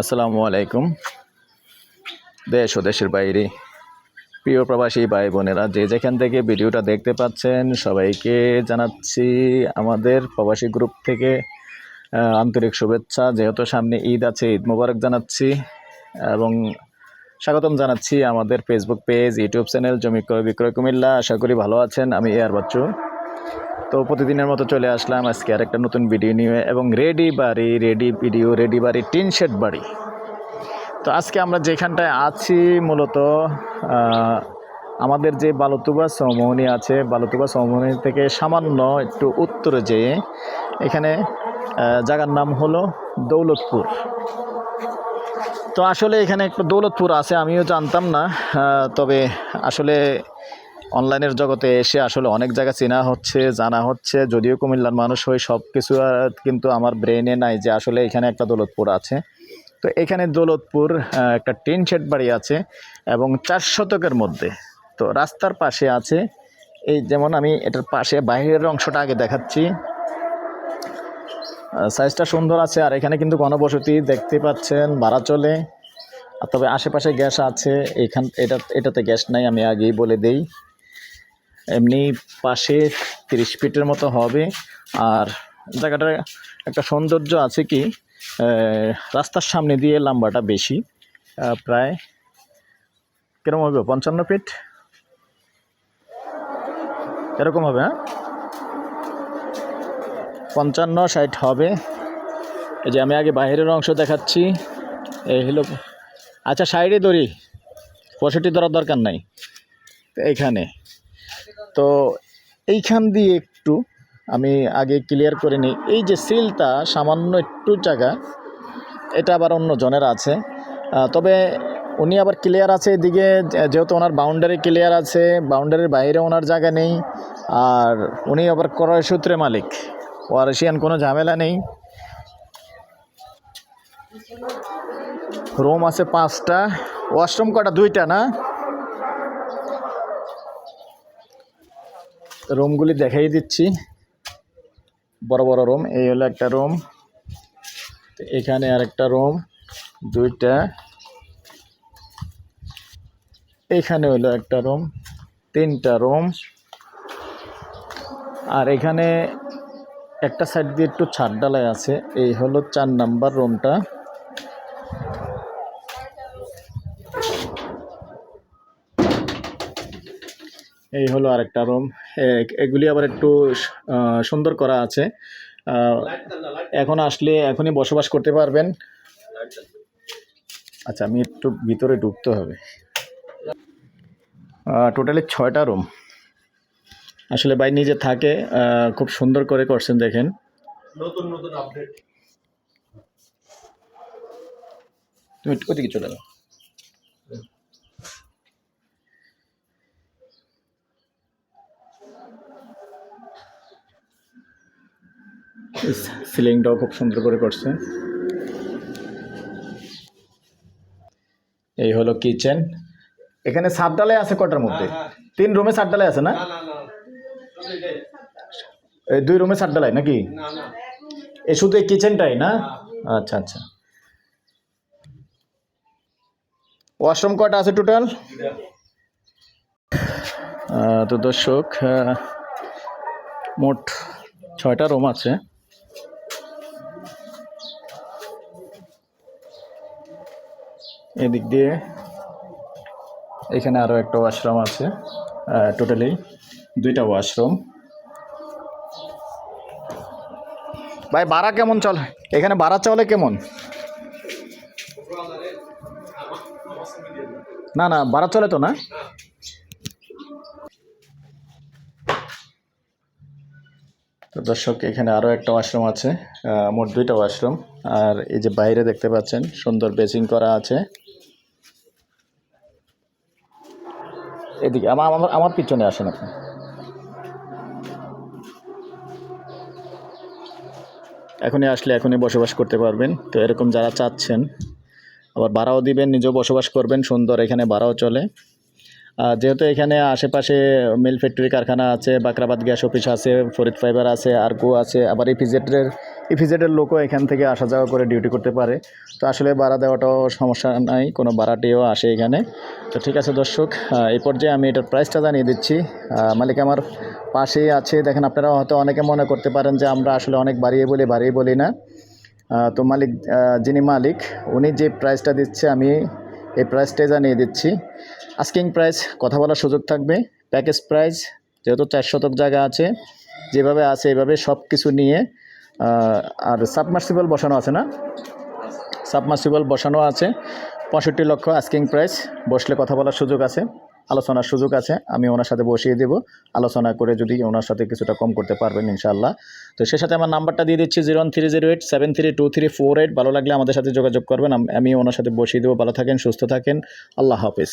আসসালামু আলাইকুম। দেশ ও দেশের বাইরে, প্রিয় প্রবাসী ভাই বোনেরা, যে যেখান থেকে ভিডিওটা দেখতে পাচ্ছেন, সবাইকে জানাচ্ছি আমাদের প্রবাসী গ্রুপ থেকে আন্তরিক শুভেচ্ছা। যেহেতু সামনে ঈদ আছে, ঈদ মোবারক জানাচ্ছি এবং স্বাগতম জানাচ্ছি আমাদের ফেসবুক পেজ ইউটিউব চ্যানেল জমি ক্রয় বিক্রয় কুমিল্লা। আশা করি ভালো আছেন। আমি এয়ার বাচ্চু। তো প্রতিদিনের মতো চলে আসলাম আজকে আর একটা নতুন ভিডিও নিয়ে এবং রেডি বাড়ি রেডি ভিডিও রেডি বাড়ি টিন শেড বাড়ি তো আজকে আমরা যেখানটায় আছি মূলত আমাদের যে বালুতুবা সমোহনী আছে, বালুতুবা সমোহনী থেকে সামান্য একটু উত্তরে যেয়ে এখানে জায়গার নাম হলো দৌলতপুর। তো আসলে এখানে একটু দৌলতপুর আছে, আমিও জানতাম না তবে আসলে অনলাইনের জগতে এসে আসলে অনেক জায়গা চেনা হচ্ছে, জানা হচ্ছে। যদিও কুমিল্লার মানুষ হয়ে সব কিছু কিন্তু আমার ব্রেনে নাই যে আসলে এখানে একটা দৌলতপুর আছে। তো এখানে দৌলতপুর একটা টিন শেড বাড়ি আছে এবং চার শতকের মধ্যে। তো রাস্তার পাশে আছে, এই যেমন আমি এটার পাশে বাইরের অংশটা আগে দেখাচ্ছি। সাইজটা সুন্দর আছে আর এখানে কিন্তু গণবসতি দেখতে পাচ্ছেন, ভাড়া চলে। তবে আশেপাশে গ্যাস আছে, এখান, এটা, এটাতে গ্যাস নাই, আমি আগেই বলে দেই। এমনি পাশে তিরিশ ফিটের মতো হবে। আর জায়গাটার একটা সৌন্দর্য আছে কি রাস্তার সামনে দিয়ে লাম্বাটা বেশি প্রায় কীরকম হবে? পঞ্চান্ন ফিট? এরকম হবে হ্যাঁ? পঞ্চান্ন ষাট হবে। এই যে আমি আগে বাইরের অংশ দেখাচ্ছি এই হলো আচ্ছা সাইডে দড়ি, পঁয়ষট্টি ধরার দরকার নাই তো এইখানে তো এইখান দিয়ে একটু আমি আগে ক্লিয়ার করে নিই। এই যে সিলটা সামান্য একটু জায়গা, এটা আবার অন্য জনের আছে। তবে উনি আবার ক্লিয়ার আছে এদিকে যেহেতু ওনার বাউন্ডারি ক্লিয়ার আছে বাউন্ডারির বাইরে ওনার জায়গা নেই, আর উনি আবার ক্রয় সূত্রে মালিক। ওয়ারেশিয়ান কোনো ঝামেলা নেই। রুম আছে পাঁচটা, ওয়াশরুম কটা? দুইটা না? রুমগুলি দেখাই দিচ্ছি। বড় বড় রুম, এই হলো একটা রুম। এখানে আরেকটা রুম, দুইটা। এখানে হলো একটা রুম, তিনটা রুম। আর এখানে একটা সাইড দিয়ে একটু ছাদ ডালাই আছে, এই হলো চার নাম্বার রুমটা। এই হলো আরেকটা রুম এগুলি আবার একটু সুন্দর করা আছে। এখন আসলে এখনই বসবাস করতে পারবেন। আচ্ছা আমি একটু ভিতরে ঢুকতে হবে। টোটালি ছয়টা রুম আসলে ভাই নিজে থাকে খুব সুন্দর করে করছেন দেখেন। নতুন নতুন আপডেট তুমি একটু ওদিকে চলে যাও। সিলিংটাও খুব সুন্দর করে করছে। এই হলো কিচেন এখানে সাত ডালাই আছে কটার মধ্যে? তিন রুমে সাত ডালাই আছে না। এই দুই রুমে সাত ডালাই নাকি? এ শুধু এই কিচেনটাই না? আচ্ছা আচ্ছা। ওয়াশরুম কটা আছে টোটাল তো দর্শক মোট ছয়টা রুম আছে। এদিক দিয়ে এখানে আরও একটা ওয়াশরুম আছে টোটালি দুইটা ওয়াশরুম ভাই, ভাড়া কেমন চলে? এখানে ভাড়া চলে কেমন? না না, ভাড়া চলে তো না? তো দর্শক, এখানে আরও একটা ওয়াশরুম আছে মোট দুইটা ওয়াশরুম আর এই যে বাইরে দেখতে পাচ্ছেন, সুন্দর বেসিং করা আছে। এদিকে আমার আমার আমার পিছনে আসেন আপনি। এখনই আসলে এখনই বসবাস করতে পারবেন। তো এরকম যারা চাচ্ছেন, আবার ভাড়াও দিবেন, নিজেও বসবাস করবেন, সুন্দর এখানে ভাড়াও চলে। যেহেতু এখানে আশেপাশে মিল ফ্যাক্টরি কারখানা আছে, বাকরাবাদ গ্যাস অফিস আছে, ফরিদ ফাইবার আছে আরকো আছে, আবার ইপিজেটের ইফিজেডের লোকও এখান থেকে আসা যাওয়া করে ডিউটি করতে পারে। তো আসলে ভাড়া দেওয়াটাও সমস্যা নাই, কোনো ভাড়াটিও আসে এখানে। তো ঠিক আছে দর্শক এই পর্যায়ে আমি এটার প্রাইসটা জানিয়ে দিচ্ছি। মালিক আমার পাশেই আছে। দেখেন আপনারা হয়তো অনেকে মনে করতে পারেন যে আমরা আসলে অনেক বাড়িয়ে বলি বাড়িয়ে বলি না। তো মালিক যিনি মালিক, উনি যে প্রাইসটা দিচ্ছে আমি এই প্রাইসটাই জানিয়ে দিচ্ছি। আস্কিং প্রাইস কথা বলার সুযোগ থাকবে। প্যাকেজ প্রাইস যেহেতু চার শতক জায়গা আছে, যেভাবে আছে, এভাবে সব কিছু নিয়ে আর সাবমার্সিবল বসানো আছে না? সাবমার্সিবল বসানো আছে। পঁয়ষট্টি লক্ষ আস্কিং প্রাইস বসলে কথা বলার সুযোগ আছে। আলোচনার সুযোগ আছে, আমি ওনার সাথে বসিয়ে দেব। আলোচনা করে যদি ওনার সাথে কিছুটা কম করতে পারবেন, ইনশাআল্লাহ। তো সে সাথে আমার নাম্বারটা দিয়ে দিচ্ছি zero one three zero eight seven three two three four eight. ভালো লাগলে আমাদের সাথে যোগাযোগ করবেন। আমি ওনার সাথে বসিয়ে দেবো। ভালো থাকেন, সুস্থ থাকেন। আল্লাহ হাফিজ।